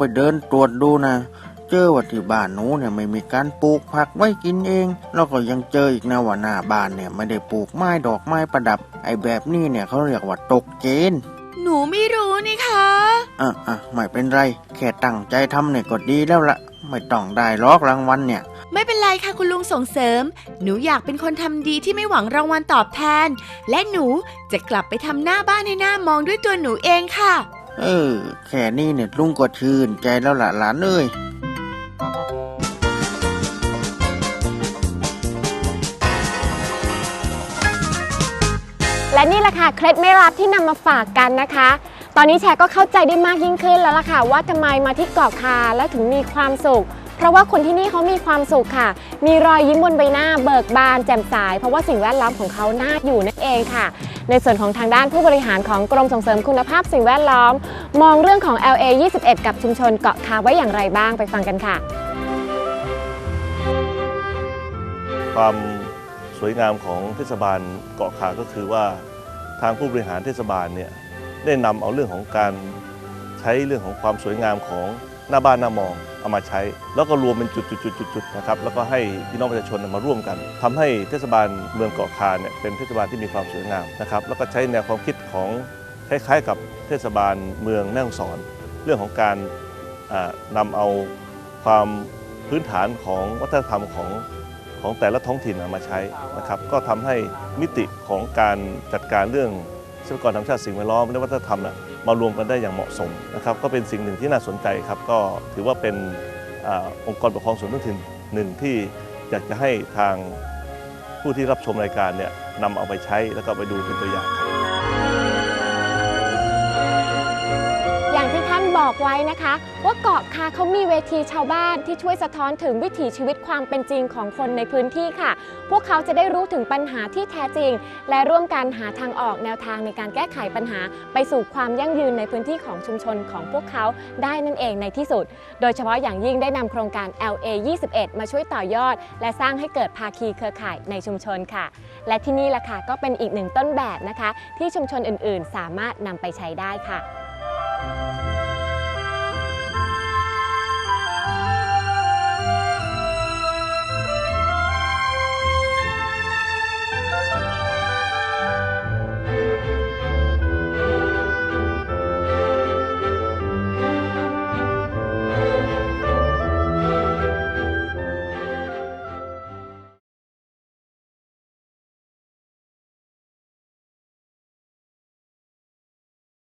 ไปเดินตรวจดูนะ เจอว่าที่บ้านหนูเนี่ยไม่มีการปลูกผักไว้กินเอง แล้วก็ยังเจออีกนะว่าหน้าบ้านเนี่ยไม่ได้ปลูกไม้ดอกไม้ประดับ ไอ้แบบนี้เนี่ยเขาเรียกว่าตกเกณฑ์หนูไม่รู้นี่คะอะอะไม่เป็นไร แค่ตั้งใจทำเนี่ยก็ดีแล้วละไม่ต้องได้ล็อกรางวัลเนี่ย ไม่เป็นไรค่ะคุณลุงส่งเสริม หนูอยากเป็นคนทำดีที่ไม่หวังรางวัลตอบแทน และหนูจะกลับไปทำหน้าบ้านให้หน้ามองด้วยตัวหนูเองค่ะ เออ แค่นี้เนี่ยลุงก็ชื่นใจแล้วล่ะหลานเอ้ยและนี่แหละค่ะเคล็ดไม่ลับที่นำมาฝากกันนะคะ ตอนนี้แชร์ก็เข้าใจได้มากยิ่งขึ้นแล้วล่ะค่ะ ว่าทำไมมาที่เกาะคาแล้วถึงมีความสุข เพราะว่าคนที่นี่เขามีความสุขค่ะ มีรอยยิ้มบนใบหน้าเบิกบานแจ่มใสเพราะว่าสิ่งแวดล้อมของเขาน่าอยู่นั่นเองค่ะ ในส่วนของทางด้านผู้บริหารของกรมส่งเสริมคุณภาพสิ่งแวดล้อม มองเรื่องของ LA 21 กับชุมชนเกาะคาไว้อย่างไรบ้างไปฟังกันค่ะ ความสวยงามของเทศบาลเกาะขาก็คือว่าทางผู้บริหารเทศบาลเนี่ยได้นำเอาเรื่องของการใช้เรื่องของความสวยงามของ หน้าบ้านหน้ามองเอามาใช้ แล้วก็รวมเป็นจุดๆๆๆนะครับแล้วก็ให้พี่น้องประชาชนมาร่วมกันทำให้เทศบาลเมืองเกาะคาเนี่ยเป็นเทศบาลที่มีความสวยงามนะครับแล้วก็ใช้แนวความคิดของคล้ายๆ กับเทศบาลเมืองแม่ฮ่องสอน เรื่องของการอ่านำเอาความพื้นฐานของวัฒนธรรมของของแต่ละท้องถิ่นมาใช้นะครับก็ทำให้มิติของการจัดการเรื่องทรัพยากรธรรมชาติสิ่งแวดล้อมและวัฒนธรรมน่ะมารวมกันได้อย่างเหมาะสมนะครับก็เป็นสิ่งหนึ่งที่น่าสนใจครับก็ถือว่าเป็นอองค์กรปกครองส่วนท้องถิ่นหนึ่งที่อยากจะให้ทางผู้ที่รับชมรายการเนี่ยนำเอาไปใช้แล้วก็ไปดูเป็นตัวอย่างครับ บอกไว้นะคะ ว่าเกาะคาเขามีเวทีชาวบ้านที่ช่วยสะท้อนถึงวิถีชีวิตความเป็นจริงของคนในพื้นที่ค่ะ พวกเขาจะได้รู้ถึงปัญหาที่แท้จริง และร่วมกันหาทางออกแนวทางในการแก้ไขปัญหา ไปสู่ความยั่งยืนในพื้นที่ของชุมชนของพวกเขาได้นั่นเองในที่สุด โดยเฉพาะอย่างยิ่งได้นำโครงการ LA 21 มาช่วยต่อยอด และสร้างให้เกิดภาคีเครือข่ายในชุมชนค่ะ และที่นี่ล่ะค่ะก็เป็นอีกหนึ่งต้นแบบนะคะ ที่ชุมชนอื่นๆ สามารถนำไปใช้ได้ค่ะ